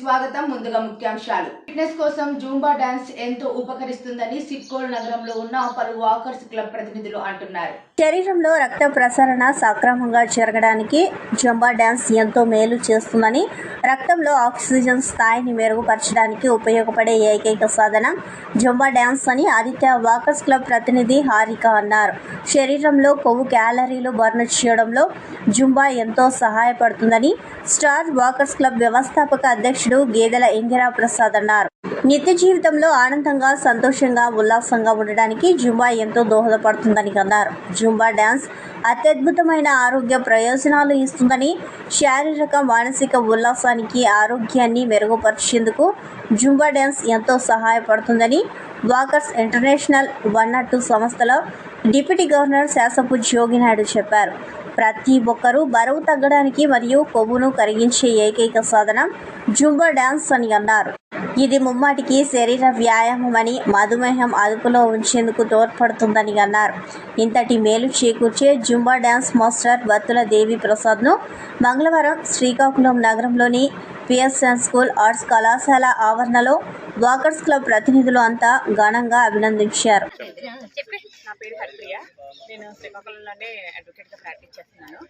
స్వాగతం ముందుగా ముఖ్యాంశాలు. ఫిట్నెస్ కోసం జూంబా డాన్స్ ఎంతో ఉపకరిస్తుందని సిక్కోల్ నగరంలో ఉన్న పలు వాకర్స్ క్లబ్ ప్రతినిధులు అంటున్నారు. శరీరంలో రక్త ప్రసరణ సక్రమంగా జరగడానికి జంబా డ్యాన్స్ ఎంతో మేలు చేస్తుందని రక్తంలో ఆక్సిజన్ స్థాయిని మెరుగుపరచడానికి ఉపయోగపడే ఏకైక సాధనం జంబా డ్యాన్స్ అని ఆదిత్య వాకర్స్ క్లబ్ ప్రతినిధి హారిక అన్నారు. శరీరంలో కొవ్వు క్యాలరీలు బర్న్ చేయడంలో జుంబా ఎంతో సహాయపడుతుందని స్టార్ వాకర్స్ క్లబ్ వ్యవస్థాపక అధ్యక్షుడు గేదెల ఇందిరా ప్రసాద్ అన్నారు. నిత్య జీవితంలో ఆనందంగా సంతోషంగా ఉల్లాసంగా ఉండడానికి జుంబా ఎంతో దోహదపడుతుందని అన్నారు. జుంబా డ్యాన్స్ అత్యద్భుతమైన ఆరోగ్య ప్రయోజనాలు ఇస్తుందని శారీరక మానసిక ఉల్లాసానికి ఆరోగ్యాన్ని మెరుగుపరిచేందుకు జుంబా డ్యాన్స్ ఎంతో సహాయపడుతుందని walkers international one not two సంస్థలో డిప్యూటీ గవర్నర్ శాసపు జోగినాయుడు చెప్పారు. ప్రతి ఒక్కరూ బరువు తగ్గడానికి మరియు కొవ్వును కరిగించే ఏకైక సాధనం జుంబా డ్యాన్స్ అని అన్నారు. ఇది ముమ్మాటికి శరీర వ్యాయామం అని మధుమేహం అదుపులో ఉంచేందుకు తోడ్పడుతుందని అన్నారు. ఇంతటి మేలు చేకూర్చే Zumba dance master Battula Devi ప్రసాద్ను మంగళవారం శ్రీకాకుళం నగరంలోని పిఎస్ఎన్ స్కూల్ ఆర్ట్స్ కళాశాల ఆవరణలో వాకర్స్ క్లబ్ ప్రతినిధులు అంతా ఘనంగా అభినందించారు. నా పేరు హరిప్రియ. నేను శ్రీకాకుళంలోనే అడ్వకేట్గా ప్రాక్టీస్ చేస్తున్నాను.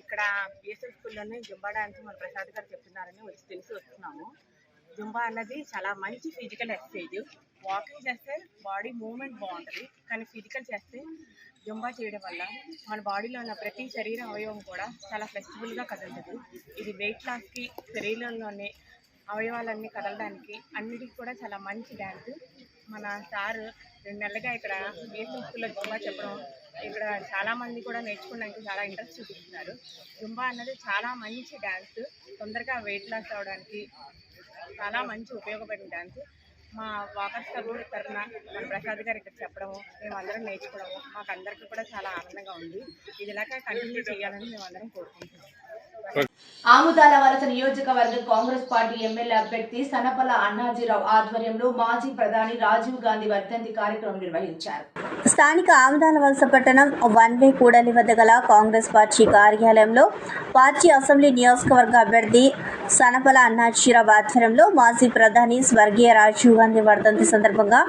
ఇక్కడ బిఎస్ఎల్ స్కూల్లోనే జుంబా డాన్స్ మన ప్రసాద్ గారు చెప్తున్నారని వచ్చి తెలిసి వస్తున్నాము. జుంబా అన్నది చాలా మంచి ఫిజికల్ ఎక్సర్సైజ్ వాకింగ్ చేస్తే బాడీ మూవ్మెంట్ బాగుంటుంది కానీ ఫిజికల్ చేస్తే జుంబా చేయడం వల్ల మన బాడీలో ఉన్న ప్రతి శరీర అవయవం కూడా చాలా ఫ్లెక్సిబుల్గా కదులుతుంది. ఇది వెయిట్ లాస్కి శరీరంలోనే అవయవాలన్నీ కదలడానికి అన్నిటికీ కూడా చాలా మంచి డ్యాన్స్ మన సార్ రెండు నెలలుగా ఇక్కడ బిఎస్ఎల్ స్కూల్లో జుంబా చెప్పడం ఇక్కడ చాలామంది కూడా నేర్చుకోవడానికి చాలా ఇంట్రెస్ట్ చూపిస్తున్నారు. జుంబా అన్నది చాలా మంచి డ్యాన్స్ తొందరగా వెయిట్ లాస్ అవ్వడానికి చాలా మంచి ఉపయోగపడిన డ్యాన్స్ మా వాకర్స్ క్లబ్ తరఫున మన ప్రసాద్ గారు ఇక్కడ చెప్పడము మేము అందరం నేర్చుకోవడము మాకు అందరికీ కూడా చాలా ఆనందంగా ఉంది. ఇది కంటిన్యూ చేయాలని మేము అందరం కోరుకుంటున్నాం. ఆముదాల వలస నియోజకవర్గ కాంగ్రెస్ పార్టీ ఎమ్మెల్యే అభ్యర్థి సనపల అన్నాజీరావు ఆధ్వర్యంలో మాజీ ప్రధాని రాజీవ్ గాంధీ వర్ధంతి కార్యక్రమం నిర్వహించారు. స్థానిక ఆముదాల వలస పట్టణం వన్ వే కూడలి వద్ద గల కాంగ్రెస్ పార్టీ కార్యాలయంలో పార్టీ అసెంబ్లీ నియోజకవర్గ అభ్యర్థి సనపల అన్నాజీరావు ఆధ్వర్యంలో మాజీ ప్రధాని స్వర్గీయ రాజీవ్ గాంధీ వర్ధంతి సందర్భంగా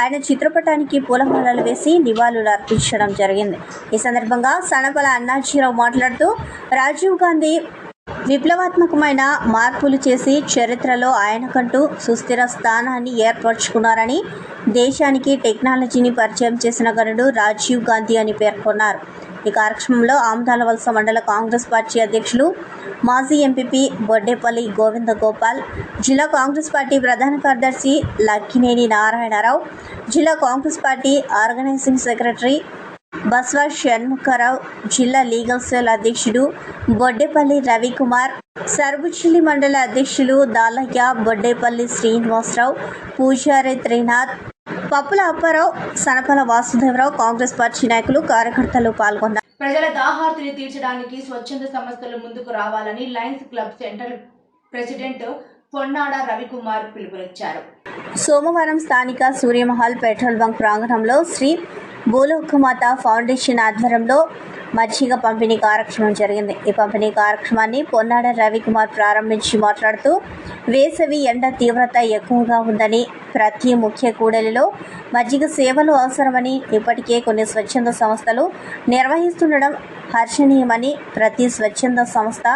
ఆయన చిత్రపటానికి పూలమాలలు వేసి నివాళులు అర్పించడం జరిగింది. ఈ సందర్భంగా సనపల అన్నాజీరావు మాట్లాడుతూ రాజీవ్ గాంధీ విప్లవాత్మకమైన మార్పులు చేసి చరిత్రలో ఆయనకంటూ సుస్థిర స్థానాన్ని ఏర్పరచుకున్నారని దేశానికి టెక్నాలజీని పరిచయం చేసిన గనుడు రాజీవ్ గాంధీ అని పేర్కొన్నారు. ఈ కార్యక్రమంలో ఆమదాల వలస మండల కాంగ్రెస్ పార్టీ అధ్యక్షులు మాజీ ఎంపీపీ బొడ్డేపల్లి గోవింద గోపాల్ జిల్లా కాంగ్రెస్ పార్టీ ప్రధాన కార్యదర్శి లక్కినేని నారాయణరావు జిల్లా Congress party organising secretary Baswa Shanmukharao జిల్లా లీగల్ సెల్ అధ్యక్షుడు బొడ్డేపల్లి రవికుమార్ సర్బుచిల్లి మండల అధ్యక్షులు దాలయ్య బొడ్డేపల్లి శ్రీనివాసరావు పూజారి త్రినాథ్ పప్పుల అప్పారావు సనపల వాసుదేవరావు కాంగ్రెస్ పార్టీ నాయకులు కార్యకర్తలు పాల్గొన్నారు. ప్రజల దాహార్తిని తీర్చడానికి స్వచ్ఛంద సంస్థలు ముందుకు రావాలని Lions club central president Ponnada Ravikumar పిలుపునిచ్చారు. సోమవారం స్థానిక సూర్యమహల్ పెట్రోల్ బంక్ ప్రాంగణంలో శ్రీ భూలోకమాత ఫౌండేషన్ ఆధ్వర్యంలో మజ్జిగ పంపిణీ కార్యక్రమం జరిగింది. ఈ పంపిణీ కార్యక్రమాన్ని పొన్నాడ రవికుమార్ ప్రారంభించి మాట్లాడుతూ వేసవి ఎండ తీవ్రత ఎక్కువగా ఉందని ప్రతి ముఖ్య కూడలిలో మజ్జిగ సేవలు అవసరమని ఇప్పటికే కొన్ని స్వచ్ఛంద సంస్థలు నిర్వహిస్తుండడం హర్షణీయమని ప్రతి స్వచ్ఛంద సంస్థ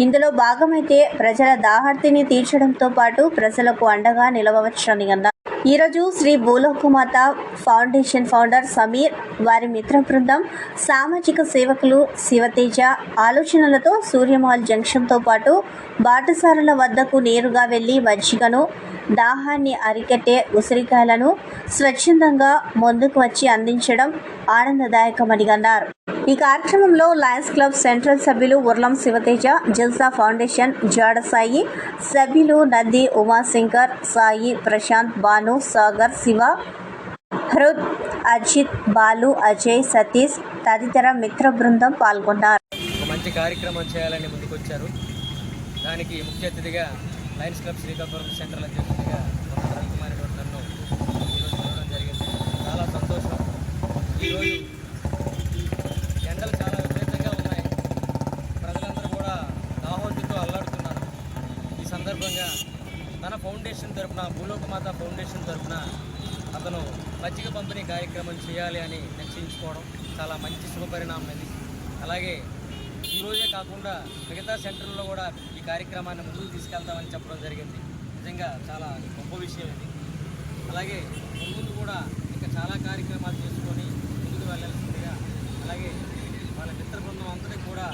ఇందులో భాగమైతే ప్రజల దాహార్తిని తీర్చడంతో పాటు ప్రజలకు అండగా నిలవవచ్చని అన్నారు. ఈరోజు శ్రీ భూలోకమాత ఫౌండేషన్ ఫౌండర్ సమీర్ వారి మిత్ర బృందం సామాజిక సేవకులు శివతేజ ఆలోచనలతో సూర్యమహల్ జంక్షన్తో పాటు బాటసారుల వద్దకు నేరుగా వెళ్ళి మజ్జిగను దాహాన్ని అరికట్టే ఉసిరికాయలను స్వచ్ఛందంగా ముందుకు వచ్చి అందించడం ఆనందదాయకమని అన్నారు. ఈ కార్యక్రమంలో లయన్స్ క్లబ్ సెంట్రల్ సభ్యులు ఉర్లం శివతేజ జల్సా ఫౌండేషన్ జాడ సాయి సభ్యులు నంది ఉమాశంకర్ సాయి ప్రశాంత్ భాను సాగర్ శివ హృద్ అజిత్ బాలు అజయ్ సతీష్ తదితర మిత్ర బృందం పాల్గొన్నారు. మంచి కార్యక్రమం చేయాలని ముందుకొచ్చారు. దానికి ముఖ్య అతిథిగా లయన్స్ క్లబ్ శ్రీకాకుళం సెంట్రల్ అధ్యక్షుడిగా ఒక నన్ను ఈరోజు జరిగింది. చాలా సంతోషం. ఈరోజు సందర్భంగా తన ఫౌండేషన్ తరఫున భూలోకమాత ఫౌండేషన్ తరఫున అతను మజ్జిగ పంపిణీ కార్యక్రమం చేయాలి అని నిశ్చయించుకోవడం చాలా మంచి శుభపరిణామం ఇది. అలాగే ఈరోజే కాకుండా మిగతా సెంటర్లో కూడా ఈ కార్యక్రమాన్ని ముందుకు తీసుకెళ్తామని చెప్పడం జరిగింది. నిజంగా చాలా గొప్ప విషయం ఇది. అలాగే ముందు కూడా ఇంకా చాలా కార్యక్రమాలు చేసుకొని ముందుకు వెళ్ళాల్సిందిగా అలాగే వాళ్ళ మిత్ర బృందం అంతటి కూడా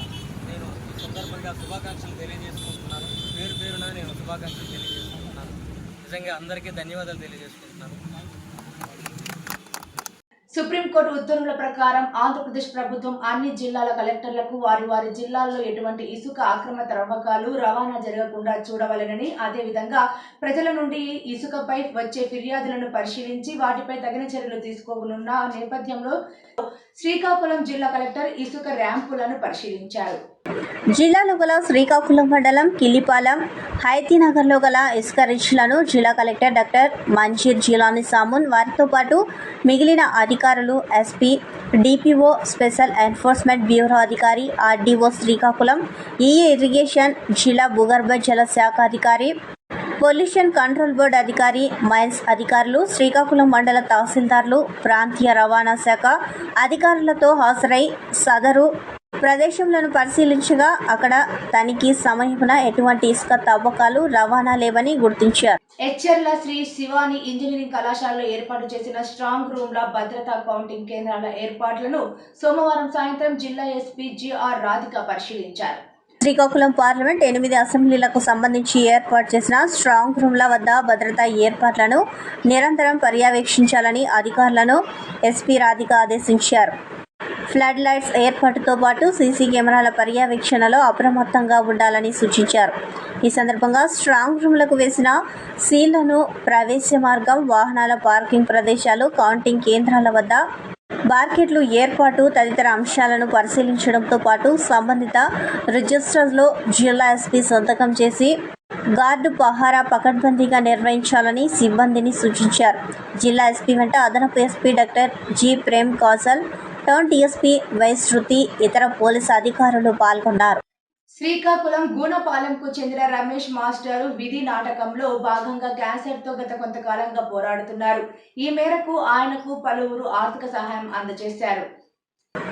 నేను ఈ సందర్భంగా శుభాకాంక్షలు తెలియజేసుకుంటున్నాను. పేరు పేరున నేను శుభాకాంక్షలు తెలియజేసుకుంటున్నాను. నిజంగా అందరికీ ధన్యవాదాలు తెలియజేసుకుంటున్నాను. సుప్రీంకోర్టు ఉత్తర్వుల ప్రకారం ఆంధ్రప్రదేశ్ ప్రభుత్వం అన్ని జిల్లాల కలెక్టర్లకు వారి వారి జిల్లాల్లో ఎటువంటి ఇసుక అక్రమ త్రవ్వకాలు రవాణా జరగకుండా చూడవలెనని అదేవిధంగా ప్రజల నుండి ఇసుకపై వచ్చే ఫిర్యాదులను పరిశీలించి వాటిపై తగిన చర్యలు తీసుకోనున్న నేపథ్యంలో శ్రీకాకుళం జిల్లా కలెక్టర్ ఇసుక ర్యాంపులను పరిశీలించారు. జిల్లాలో గల శ్రీకాకుళం మండలం కిల్లిపాలెం హైతీనగర్లో గల ఇసుక రిచ్లను జిల్లా కలెక్టర్ డాక్టర్ మంజీర్ జిలాని సామున్ వారితో పాటు మిగిలిన అధికారులు SP DPO special enforcement bureau అధికారి ఆర్డీఓ శ్రీకాకుళం ఈఏ ఇరిగేషన్ జిల్లా భూగర్భ జల శాఖ అధికారి పొల్యూషన్ కంట్రోల్ బోర్డు అధికారి మైన్స్ అధికారులు శ్రీకాకుళం మండల తహసీల్దార్లు ప్రాంతీయ రవాణా శాఖ అధికారులతో హాజరై సదరు ప్రదేశంలను పరిశీలించగా అక్కడ తనిఖీ సమయమున ఎటువంటి ఇసుక తవ్వకాలు రవాణా లేవని గుర్తించారు. హెచ్ఎర్ల శ్రీ శివాని ఇంజనీరింగ్ కళాశాలలో ఏర్పాటు చేసిన స్ట్రాంగ్ రూమ్ల భద్రతా కౌంటింగ్ కేంద్రాల ఏర్పాట్లను సోమవారం సాయంత్రం జిల్లా ఎస్పీ జిఆర్ రాధిక పరిశీలించారు. శ్రీకాకుళం పార్లమెంట్ ఎనిమిది అసెంబ్లీలకు సంబంధించి ఏర్పాటు చేసిన స్ట్రాంగ్ రూమ్ల వద్ద భద్రతా ఏర్పాట్లను నిరంతరం పర్యవేక్షించాలని అధికారులను ఎస్పీ రాధిక ఆదేశించారు. ఫ్లడ్ లైట్స్ ఏర్పాటుతో పాటు సీసీ కెమెరాల పర్యవేక్షణలో అప్రమత్తంగా ఉండాలని సూచించారు. ఈ సందర్భంగా స్ట్రాంగ్ రూమ్లకు వేసిన సీళ్ళను ప్రవేశ మార్గం వాహనాల పార్కింగ్ ప్రదేశాలు కౌంటింగ్ కేంద్రాల వద్ద మార్కెట్లు ఏర్పాటు తదితర అంశాలను పరిశీలించడంతో పాటు సంబంధిత రిజిస్టర్లో జిల్లా ఎస్పీ సంతకం చేసి గార్డు పహారా పకడ్బందీగా నిర్వహించాలని సిబ్బందిని సూచించారు. జిల్లా ఎస్పీ వెంట అదనపు SP doctor G Prem Kasal town DSP Y Shruti ఇతర పోలీసు అధికారులు పాల్గొన్నారు. శ్రీకాకుళం గూనపాలెంకు చెందిన రమేష్ మాస్టర్ విధి నాటకంలో భాగంగా క్యాన్సర్తో గత కొంతకాలంగా పోరాడుతున్నారు. ఈ మేరకు ఆయనకు పలువురు ఆర్థిక సహాయం అందజేశారు.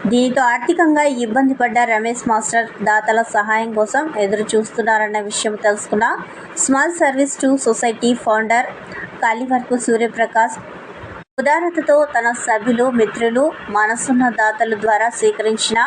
దీనితో ఆర్థికంగా ఇబ్బంది పడ్డ రమేష్ మాస్టర్ దాతల సహాయం కోసం ఎదురు చూస్తున్నారన్న విషయం తెలుసుకున్న small service to society founder కాలివర్కు Suryaprakash ఉదారతతో తన సభ్యులు మిత్రులు మనసున్న దాతల ద్వారా స్వీకరించిన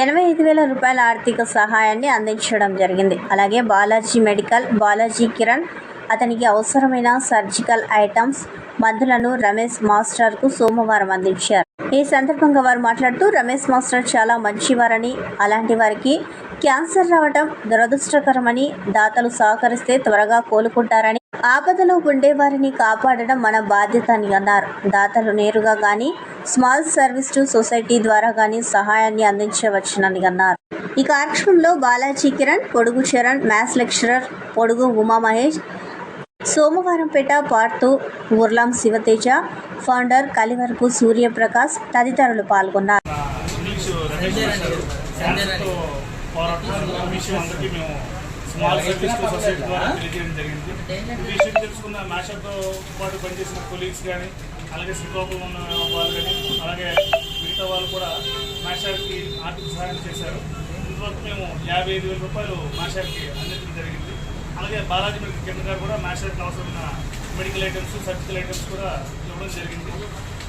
ఎనభై ఐదు వేల రూపాయల ఆర్థిక సహాయాన్ని అందించడం జరిగింది. అలాగే బాలాజీ మెడికల్ బాలాజీ కిరణ్ అతనికి అవసరమైన సర్జికల్ ఐటమ్స్ మందులను రమేష్ మాస్టర్కు సోమవారం అందించారు. ఈ సందర్భంగా వారు మాట్లాడుతూ రమేష్ మాస్టర్ చాలా మంచివారని అలాంటి వారికి క్యాన్సర్ రావడం దురదృష్టకరమని దాతలు సహకరిస్తే త్వరగా కోలుకుంటారని ఆపదలో ఉండే వారిని కాపాడడం మన బాధ్యత అని అన్నారు. దాతలు నేరుగా గాని స్మాల్ సర్వీస్ టు సొసైటీ ద్వారా గాని సహాయాన్ని అందించవచ్చునని అన్నారు. ఈ కార్యక్రమంలో బాలాజీ కిరణ్ పొడుగు Charan maths lecturer Podugu Uma Mahesh Somavarampeta Parthu Urlam Sivateja founder Kalivarapu Suryaprakash తదితరులు పాల్గొన్నారు. స్మాల్ సర్వీస్ సొసైటీ ద్వారా తెలియజేయడం జరిగింది ఈ విషయం తెలుసుకున్న మ్యాషర్తో పాటు పనిచేసిన కొలీగ్స్ కానీ అలాగే శ్రీకాకుళం ఉన్న వాళ్ళు కానీ అలాగే మిగతా వాళ్ళు కూడా మ్యాషర్కి ఆర్థిక సహాయం చేశారు ఇంతవరకు మేము యాభై ఐదు వేల రూపాయలు మ్యాషర్కి అందించడం జరిగింది అలాగే బాలాజీ మెడికల్ కేంద్ర గారు కూడా మ్యాచ్లకు అవసరమైన మెడికల్ ఐటమ్స్ సర్జికల్ ఐటమ్స్ కూడా ఇవ్వడం జరిగింది.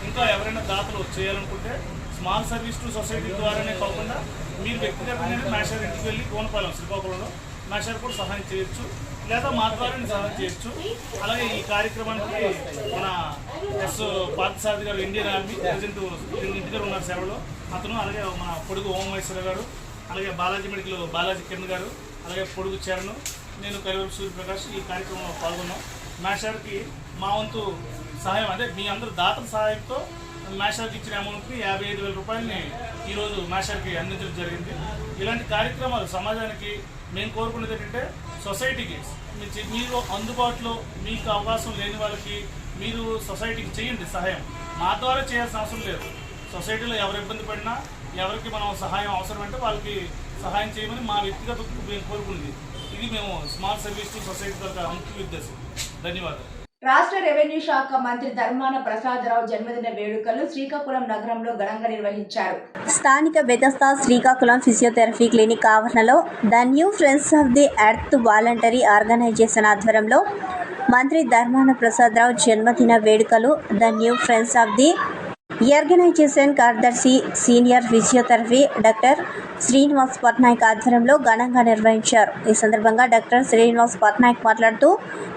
ఇంకా ఎవరైనా దాతలు చేయాలనుకుంటే స్మాల్ సర్వీస్ టు సొసైటీ ద్వారానే కాకుండా మీరు వ్యక్తిగతంగా మ్యాషర్ ఇంటికి వెళ్ళి కోనపాలెం శ్రీకాకుళంలో మ్యాషర్ కూడా సహాయం చేయొచ్చు. లేదా మా ద్వారా సహాయం చేయొచ్చు. అలాగే ఈ కార్యక్రమానికి మన ఎస్ పార్థసారథి గారు ఇండియన్ ఆర్మీ ప్రజెంట్ ఇంటి దగ్గర ఉన్నారు సేవలో. అతను అలాగే మన పొడుగు ఓమేశ్వర గారు అలాగే బాలాజీ మెడికల్ బాలాజీ కిరణ్ గారు అలాగే పొడుగు చరణ్ నేను కలివరం సూర్యప్రకాష్ ఈ కార్యక్రమంలో పాల్గొన్నాం. మ్యాషర్కి మా వంతు సహాయం అదే మీ అందరు దాతల సహాయంతో మ్యాషర్కి ఇచ్చిన అమౌంట్కి యాభై ఐదు వేల రూపాయలని ఈరోజు మ్యాషర్కి అందించడం జరిగింది. ఇలాంటి కార్యక్రమాలు సమాజానికి మేము కోరుకునేది ఏంటంటే సొసైటీకి మీరు అందుబాటులో మీకు అవకాశం లేని వాళ్ళకి మీరు సొసైటీకి చేయండి సహాయం. మా ద్వారా చేయాల్సిన అవసరం లేదు. సొసైటీలో ఎవరు ఇబ్బంది పడినా ఎవరికి మనం సహాయం అవసరం అంటే వాళ్ళకి సహాయం చేయమని మా వ్యక్తిగత మేము కోరుకునేది ఇది మేము స్మాల్ సర్వీస్ టు సొసైటీ తరఫున ముఖ్య ఉద్దేశం. ధన్యవాదాలు. రాష్ట్ర రెవెన్యూ శాఖ మంత్రి ధర్మాన ప్రసాదరావు జన్మదిన వేడుకలు శ్రీకాకుళం నగరంలో ఘనంగా నిర్వహించారు. స్థానిక బెతస్తా శ్రీకాకుళం ఫిజియోథెరపీ క్లినిక్ ఆవరణలో the new friends of the earth voluntary organisation ఆధ్వర్యంలో మంత్రి ధర్మాన ప్రసాదరావు జన్మదిన వేడుకలు the new friends of the organisation కార్యదర్శి senior physiotherapy doctor Srinivas Patnaik ఆధ్వర్యంలో ఘనంగా నిర్వహించారు. ఈ సందర్భంగా డాక్టర్ శ్రీనివాస్ పట్నాయక్ మాట్లాడుతూ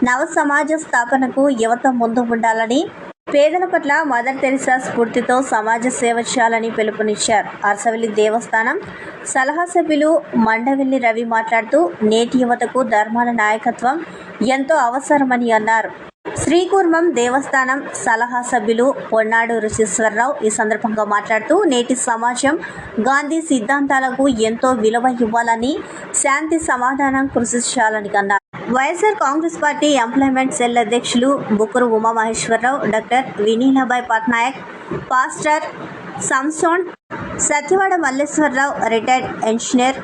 నవ సమాజ స్థాపనకు యువత ముందు ఉండాలని పేదల పట్ల మదర్ తెరిసా స్ఫూర్తితో సమాజ సేవ చేయాలని పిలుపునిచ్చారు. అరసవల్లి దేవస్థానం సలహా సభ్యులు మండవెల్లి రవి మాట్లాడుతూ నేటి యువతకు ధర్మాల నాయకత్వం ఎంతో అవసరమని అన్నారు. శ్రీకూర్మం దేవస్థానం సలహా సభ్యులు పొన్నాడు ఋషీశ్వరరావు ఈ సందర్భంగా మాట్లాడుతూ నేటి సమాజం గాంధీ సిద్ధాంతాలకు ఎంతో విలువ ఇవ్వాలని శాంతి సమాధానం కృషి చేయాలని అన్నారు. YSR Congress party employment cell అధ్యక్షులు Bukkuru Umamaheswararao doctor Vineelabhai Patnaik pastor Samson Satyavada Malleswararao retired engineer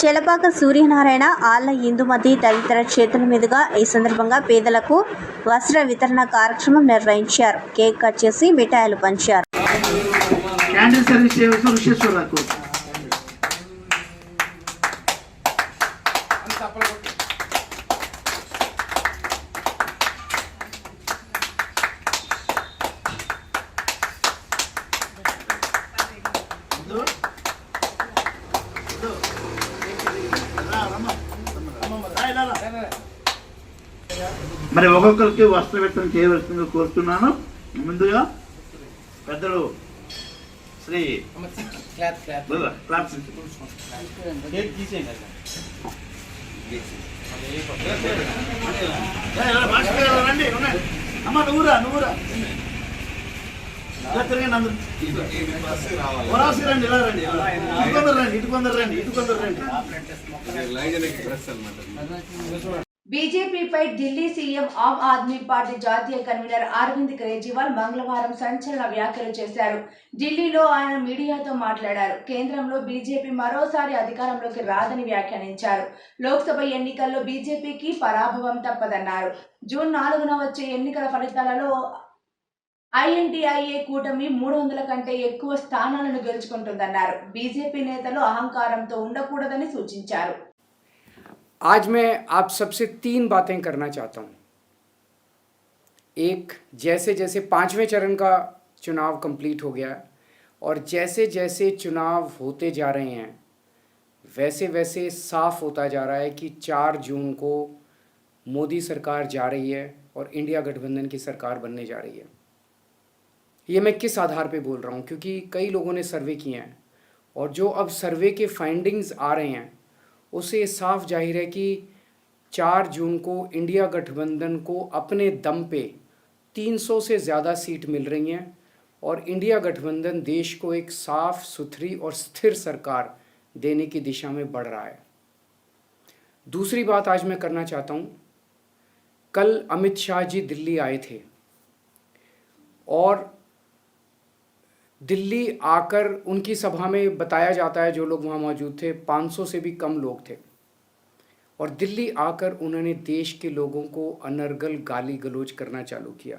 Chelapaka Suryanarayana Alla Indumathi తదితర చేతుల మీదుగా ఈ సందర్భంగా పేదలకు వస్త్ర వితరణ కార్యక్రమం నిర్వహించారు. కేక్ కట్ చేసి మిఠాయిలు పంచారు. మరి ఒక్కొక్కరికి వస్త్ర వ్యక్తం చేయవలసిందిగా కోరుతున్నాను. ముందుగా పెద్దలు శ్రీ. అమ్మ నువ్వురా నువ్వురా ఇలా తిరగండి అందరూ. వరాసి రండి ఇలా రండి. ఇటు కొందరు రండి ఇటు కొందరు రండి ఇటు కొందరు రండి. బీజేపీపై ఢిల్లీ సీఎం ఆమ్ ఆద్మీ పార్టీ జాతీయ కన్వీనర్ అరవింద్ కేజ్రీవాల్ మంగళవారం సంచలన వ్యాఖ్యలు చేశారు. ఢిల్లీలో ఆయన మీడియాతో మాట్లాడారు. కేంద్రంలో బీజేపీ మరోసారి అధికారంలోకి రాదని వ్యాఖ్యానించారు. లోక్సభ ఎన్నికల్లో బీజేపీకి పరాభవం తప్పదన్నారు. జూన్ నాలుగున వచ్చే ఎన్నికల ఫలితాలలో ఐఎన్డిఐఏ కూటమి మూడు వందల కంటే ఎక్కువ స్థానాలను గెలుచుకుంటుందన్నారు. బీజేపీ నేతలు అహంకారంతో ఉండకూడదని సూచించారు. आज मैं आप सबसे तीन बातें करना चाहता हूँ। एक, जैसे जैसे पाँचवें चरण का चुनाव कंप्लीट हो गया और जैसे जैसे चुनाव होते जा रहे हैं, वैसे वैसे साफ़ होता जा रहा है कि चार जून को मोदी सरकार जा रही है और इंडिया गठबंधन की सरकार बनने जा रही है। ये मैं किस आधार पे बोल रहा हूँ? क्योंकि कई लोगों ने सर्वे किए हैं और जो अब सर्वे के फाइंडिंग्स आ रहे हैं उससे ये साफ़ ज़ाहिर है कि चार जून को इंडिया गठबंधन को अपने दम पे 300 से ज़्यादा सीट मिल रही हैं और इंडिया गठबंधन देश को एक साफ़, सुथरी और स्थिर सरकार देने की दिशा में बढ़ रहा है। दूसरी बात आज मैं करना चाहता हूँ। कल अमित शाह जी दिल्ली आए थे और दिल्ली आकर उनकी सभा में बताया जाता है जो लोग वहाँ मौजूद थे 500 से भी कम लोग थे। और दिल्ली आकर उन्होंने देश के लोगों को अनर्गल गाली गलोच करना चालू किया।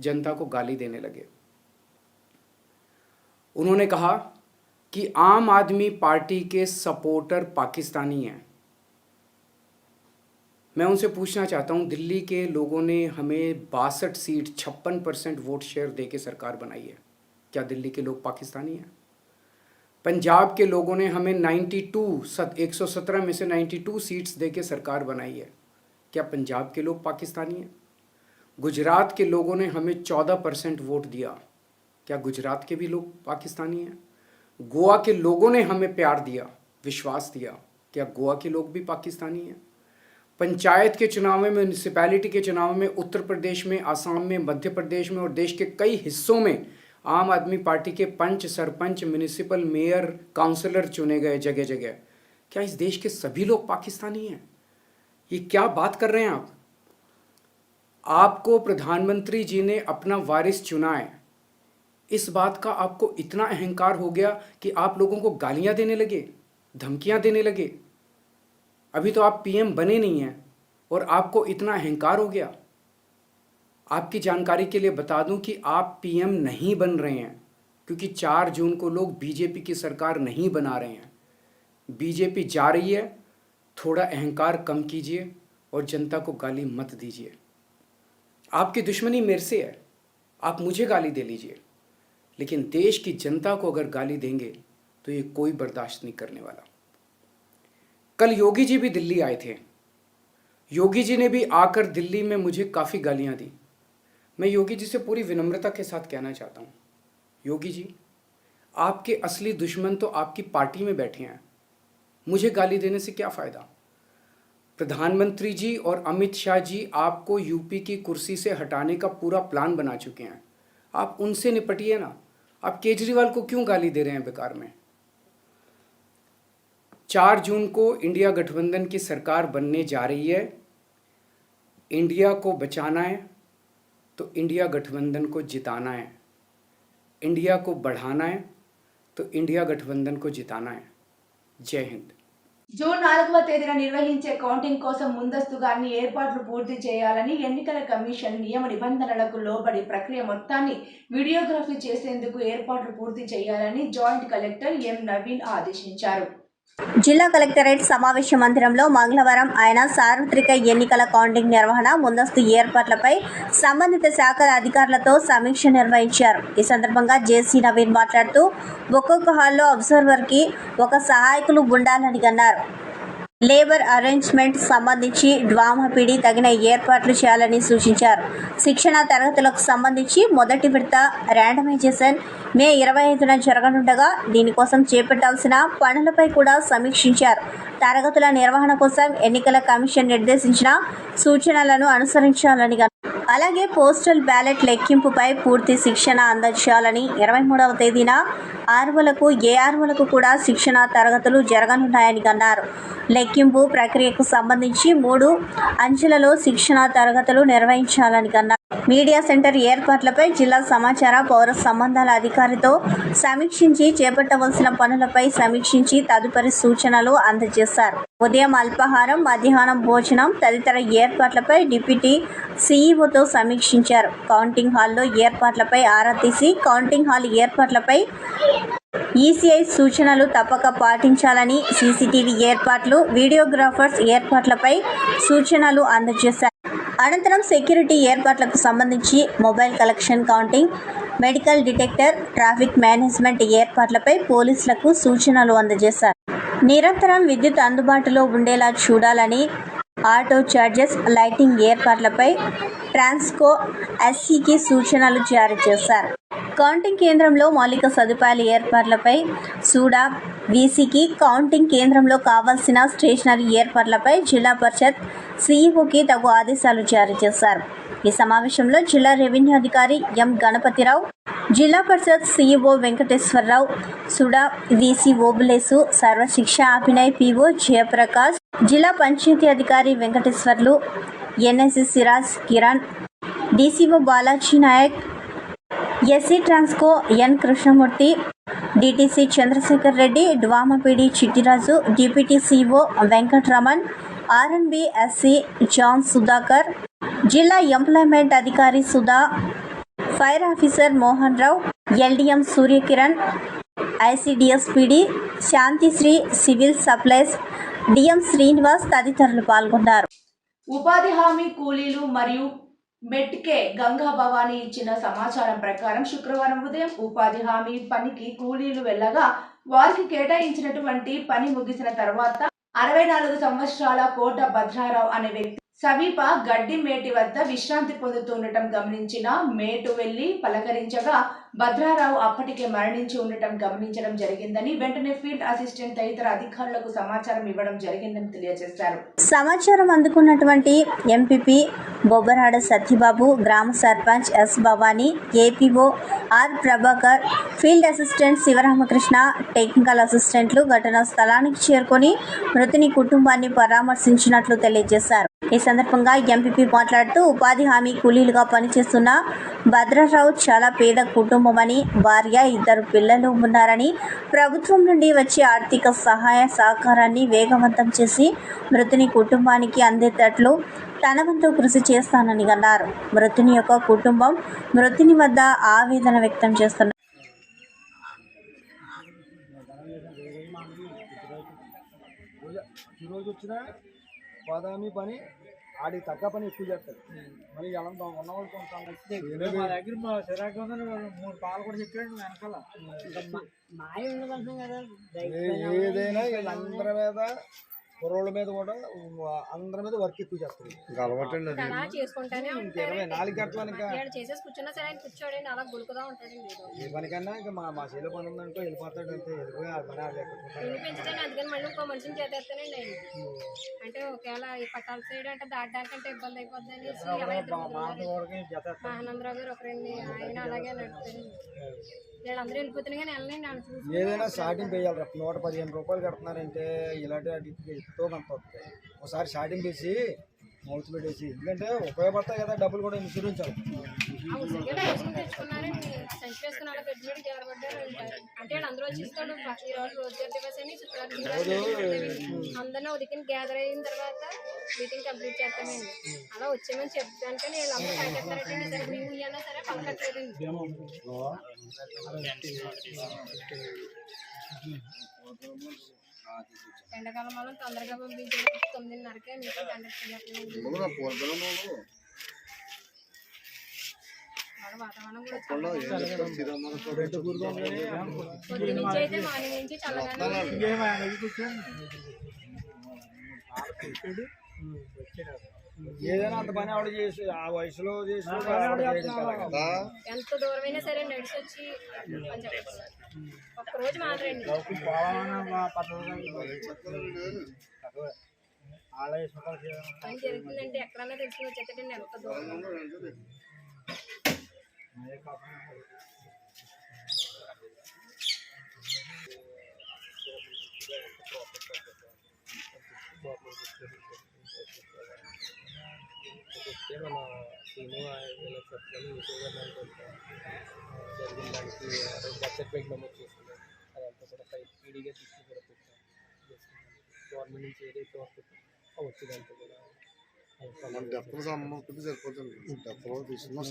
जनता को गाली देने लगे। उन्होंने कहा कि आम आदमी पार्टी के सपोर्टर पाकिस्तानी हैं। मैं उनसे पूछना चाहता हूँ, दिल्ली के लोगों ने हमें बासठ सीट, छप्पन परसेंट वोट शेयर दे के सरकार बनाई है। क्या दिल्ली के लोग पाकिस्तानी हैं? पंजाब के लोगों ने हमें 92 सत 117 में से 92 सीट्स दे के सरकार बनाई है। क्या पंजाब के लोग पाकिस्तानी हैं? गुजरात के लोगों ने हमें 14 परसेंट वोट दिया। क्या गुजरात के भी लोग पाकिस्तानी हैं? गोवा के लोगों ने हमें प्यार दिया, विश्वास दिया। क्या गोवा के लोग भी पाकिस्तानी हैं? पंचायत के चुनाव में म्यूनिसिपैलिटी के चुनाव में, उत्तर प्रदेश में, आसाम में, मध्य प्रदेश में और देश के कई हिस्सों में आम आदमी पार्टी के panch, sarpanch municipal mayor councillor चुने गए जगह जगह क्या इस देश के सभी लोग पाकिस्तानी हैं? ये क्या बात कर रहे हैं आप? आपको प्रधानमंत्री जी ने अपना वारिस चुना है। इस बात का आपको इतना अहंकार हो गया कि आप लोगों को गालियाँ देने लगे, धमकियाँ देने लगे। अभी तो आप पीएम बने नहीं हैं और आपको इतना अहंकार हो गया। आपकी जानकारी के लिए बता दूँ कि आप पीएम नहीं बन रहे हैं, क्योंकि चार जून को लोग बीजेपी की सरकार नहीं बना रहे हैं। बीजेपी जा रही है, थोड़ा अहंकार कम कीजिए और जनता को गाली मत दीजिए। आपकी दुश्मनी मेरे से है, आप मुझे गाली दे लीजिए, लेकिन देश की जनता को अगर गाली देंगे तो ये कोई बर्दाश्त नहीं करने वाला। कल योगी जी भी दिल्ली आए थे। योगी जी ने भी आकर दिल्ली में मुझे काफ़ी गालियाँ दी। मैं योगी जी से पूरी विनम्रता के साथ कहना चाहता हूँ। योगी जी, आपके असली दुश्मन तो आपकी पार्टी में बैठे हैं। मुझे गाली देने से क्या फ़ायदा? प्रधानमंत्री जी और अमित शाह जी आपको यूपी की कुर्सी से हटाने का पूरा प्लान बना चुके हैं। आप उनसे निपटिए ना। आप केजरीवाल को क्यों गाली दे रहे हैं बेकार में? चार जून को इंडिया गठबंधन की सरकार बनने जा रही है। इंडिया को बचाना है। तो इंडिया गठबंधन को जिताना है इंडिया को बढ़ाना है तो इंडिया गठबंधन को जिताना है जय हिंद జూన్ నాలుగవ తేదీన నిర్వహించే కౌంటింగ్ కోసం ముందస్తుగా అన్ని ఏర్పాట్లు పూర్తి చేయాలని ఎన్నికల కమిషన్ నియమ నిబంధనలకు లోబడి ప్రక్రియ మొత్తాన్ని వీడియోగ్రఫీ చేసేందుకు ఏర్పాట్లు పూర్తి చేయాలని జాయింట్ కలెక్టర్ ఎం నవీన్ ఆదేశించారు జిల్లా కలెక్టరేట్ సమావేశ మందిరంలో మంగళవారం ఆయన సార్వత్రిక ఎన్నికల కౌంటింగ్ నిర్వహణ ముందస్తు ఏర్పాట్లపై సంబంధిత శాఖల అధికారులతో సమీక్ష నిర్వహించారు. ఈ సందర్భంగా జేసీ నవీన్ మాట్లాడుతూ ఒక్కొక్క హాల్లో అబ్జర్వర్కి ఒక సహాయకులు ఉండాలని అన్నారు. లేబర్ అరేంజ్మెంట్ సంబంధించి డ్వామాపిడి తగిన ఏర్పాట్లు చేయాలని సూచించారు. శిక్షణ తరగతులకు సంబంధించి మొదటి విడత ర్యాండమైజేషన్ మే ఇరవై ఐదున జరగనుండగా దీనికోసం చేపట్టాల్సిన పనులపై కూడా సమీక్షించారు. తరగతుల నిర్వహణ కోసం ఎన్నికల కమిషన్ నిర్దేశించిన సూచనలను అనుసరించాలని అలాగే పోస్టల్ బ్యాలెట్ లెక్కింపుపై పూర్తి శిక్షణ అందజేయాలని ఇరవై మూడవ తేదీన ఆర్వలకు ఏఆర్వలకు కూడా శిక్షణ తరగతులు జరగనున్నాయని అన్నారు. లెక్కింపు ప్రక్రియకు సంబంధించి మూడు అంచెలలో శిక్షణ తరగతులు నిర్వహించాలని అన్నారు. మీడియా సెంటర్ ఏర్పాట్లపై జిల్లా సమాచార పౌర సంబంధాల అధికారితో సమీక్షించి చేపట్టవలసిన పనులపై సమీక్షించి తదుపరి సూచనలు అందజేశారు. ఉదయం అల్పాహారం మధ్యాహ్నం భోజనం తదితర ఏర్పాట్లపై డిప్యూటీ సీఈఓతో సమీక్షించారు. కౌంటింగ్ హాల్లో ఏర్పాట్లపై ఆరా తీసి కౌంటింగ్ హాల్ ఏర్పాట్లపై ఈసీఐ సూచనలు తప్పక పాటించాలని సీసీటీవీ ఏర్పాట్లు వీడియోగ్రాఫర్స్ ఏర్పాట్లపై సూచనలు అందజేశారు. అనంతరం సెక్యూరిటీ ఏర్పాట్లకు సంబంధించి mobile collection counting medical detector traffic management ఏర్పాట్లపై పోలీసులకు సూచనలు అందజేశారు. నిరంతరం విద్యుత్ అందుబాటులో ఉండేలా చూడాలని ఆటో చార్జెస్ లైటింగ్ ఏర్పాట్లపై ట్రాన్స్కో ఎస్సీకి సూచనలు జారీ చేశారు. కౌంటింగ్ కేంద్రంలో మౌలిక సదుపాయాల ఏర్పాట్లపై సూడా వీసీకి కౌంటింగ్ కేంద్రంలో కావాల్సిన స్టేషనరీ ఏర్పాట్లపై జిల్లా పరిషత్ సీఈఓకి తగు ఆదేశాలు జారీ చేశారు. ఈ సమావేశంలో జిల్లా రెవెన్యూ అధికారి ఎం. గణపతిరావు జిల్లా Parishad CEO Venkateswararao SUDA VC Obulesu Sarvashiksha Abhiyan PO Jayaprakash జిల్లా పంచాయతీ అధికారి Venkateswarlu NSC Siraj Kiran DCO Balaji Nayak SC Transco N Krishnamurthy DTC Chandrasekhar Reddy DWAMA PD Chittiraju deputy CO Venkatraman R N B SC John Sudhakar జిల్లా employment అధికారి Sudha fire officer Mohan Rao LDM Suryakiran ICDS PD Shantisri civil supplies DM Srinivas తదితరులు పాల్గొన్నారు. ఉపాధి హామీ కూలీలు మరియు మెట్కే గంగా భవానీ ఇచ్చిన సమాచారం ప్రకారం శుక్రవారం ఉదయం ఉపాధి హామీ పనికి కూలీలు వెళ్ళగా వారికి కేటాయించినటువంటి పని ముగిసిన తర్వాత అరవై నాలుగు సంవత్సరాల కోట భద్రారావు అనే వ్యక్తి సమీప గడ్డి మేటి వద్ద విశ్రాంతి పొందుతుండటం గమనించిన మేటు వెళ్ళి పలకరించగా భద్రారావు అప్పటికే మరణించి ఉండటం గమనించడం జరిగిందని వెంటనే ఫీల్డ్ అసిస్టెంట్ తదితర అధికారులకు సమాచారం ఇవ్వడం జరిగిందని తెలియజేశారు. సమాచారం అందుకున్నటువంటి ఎంపీపీ బొబ్బరాడ సత్యబాబు గ్రామ sarpanch S Bhavani APO R Prabhakar field assistant Sivaramakrishna technical అసిస్టెంట్లు ఘటనా స్థలానికి చేరుకొని మృతుని కుటుంబాన్ని పరామర్శించినట్లు తెలియజేశారు. ఈ సందర్భంగా ఎంపీపీ మాట్లాడుతూ ఉపాధి హామీ కూలీలుగా పనిచేస్తున్న భద్రరావు చాలా పేద కుటుంబమని భార్య ఇద్దరు పిల్లలు ఉన్నారని ప్రభుత్వం నుండి వచ్చే ఆర్థిక సహాయ సహకారాన్ని వేగవంతం చేసి మృతుని కుటుంబానికి అందేటట్లు తన వంతు కృషి చేస్తానని అన్నారు. మృతుని యొక్క కుటుంబం మృతుని వద్ద ఆవేదన వ్యక్తం చేస్తున్నారు. ఈరోజు వచ్చిన బాదామి పని ఆడి తగ్గ పని ఎక్కువ చేస్తాడు మరి ఎలా ఉన్నవాళ్ళు కొంత మా దగ్గర మా చిరాకు ఉందని మూడు పాలు కూడా చెప్పాడు వెనకాల. ఏదైనా వీళ్ళందరి మీద కుర్రోళ్ళ మీద కూడా అందరి మీద వర్క్ ఎక్కువ ఇంక ఇరవై నాలుగు గంటల ఏ పనికన్నా ఇంకా మా మా చేలో పని ఉందంటే వెళ్ళిపోతాడు అంతే వెళ్ళిపోయి ఆ పని అందుకని మళ్ళీ ఇంకో మనిషిని చేతేస్తానండి అంటే ఒకవేళ ఈ పట్టాల సైడ్ అంటే ఇబ్బంది అయిపోద్ది అనేసి ఎలా ఇద్దరు ముగ్గురు మహానందరావు గారు ఒకరండి ఆయన అలాగే నడుపుతారండి. వీళ్ళందరూ వెళ్ళిపోతున్నా కానీ వెళ్ళండి వాళ్ళు చూసి ఏదైనా స్టార్టింగ్ వేయాలి రా. నూట పదిహేను రూపాయలు కడుతున్నారంటే ఇలాంటి వాటికి ఎంతో కొంత ఒకసారి స్టార్టింగ్ వేసి మౌత్ పెట్టేసి ఎందుకంటే ఉపయోగపడతాయి కదా డబ్బులు కూడా ఇన్సూరెన్స్ అవుతుంది అంటే అందరూ వచ్చి ఇస్తాడు ఈ రోజు రోజు దివస్ అని అందరినీ ఉదికిని గ్యాదర్ అయిన తర్వాత మీటింగ్ కంప్లీట్ చేస్తామండి. అలా వచ్చామని చెప్తాను కానీ వీళ్ళందరూ పనిచేస్తారంటే సరే ఎండాకాలం వల్ల తొందరగా పంపించారు తొమ్మిదిన్నరకే మీకు కండక్ట్ చేయట్లేదు ఏదైనా అంత పని ఆవిడ చేసి ఆ వయసులో చేసి. ఎంత దూరమైనా సరే నడిచి వచ్చి పని చేస్తున్నారు ఒక్క రోజు మాత్రమే పని జరుగుతుందంటే ఎక్కడన్నా తెలుసుకుని వచ్చేటండి ఎంత దూరం చెప్తే మన సీను ఇలా చెప్తాను జరిగిన దానికి బర్త్ సర్టిఫికేట్ నమోదు అదంతా కూడా పై పీడీగా తీసుకుని కూడా గవర్నమెంట్ నుంచి ఏదైతే వస్తుందో ఆ వచ్చేదంతా కూడా మన డెప్పలు సంబంధించి సరిపోతుంది. డెప్పలో తీసుకున్నాం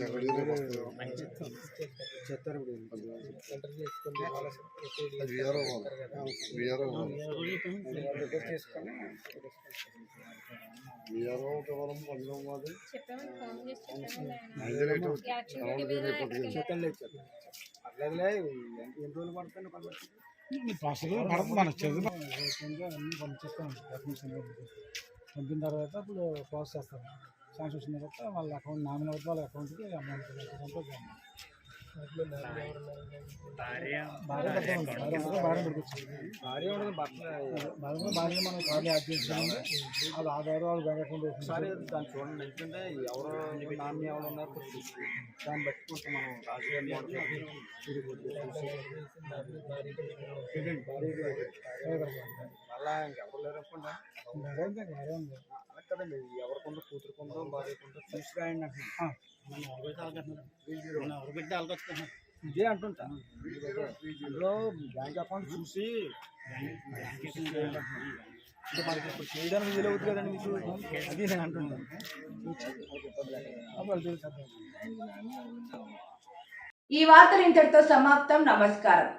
అది విఆర్ఓ కేవలం ఎన్ని రోజులు పడుతుంది మనకు చదువు అన్ని డెఫినేషన్ పంపిన తర్వాత ఇప్పుడు ప్రాసెస్ చేస్తారు. ఛాన్స్ వచ్చిన తర్వాత వాళ్ళ అకౌంట్ నామినీ అవుతుంది వాళ్ళ అకౌంట్కి అమౌంట్ పంపిస్తాం భార్య భార్య మనం కార్లు యాడ్ చేసుకున్నాము వాళ్ళ ఆధార్ వాళ్ళు బ్యాంక్ అకౌంట్ ఒకసారి దాన్ని చూడండి ఎందుకంటే ఎవరు నామినీ ఎవరు ఉన్నారు. దాన్ని బట్టి కొంచెం మనం రాజకీయ మళ్ళా ఇంకెవరు లేరు అనుకుంటా కదండి ఎవరికొందో కూతురుకుందో భార్యకుందో తీసుకురాయండి అంటున్నాను ఇదే అంటుంటా. అందులో బ్యాంక్ అకౌంట్ చూసి అంటే మనకి ఇప్పుడు చేయడానికి వీలు అవుతుంది కదండి మీకు? అది నేను అంటున్నాను ఈ వార్తలు ఇంతటితో సమాప్తం. నమస్కారం.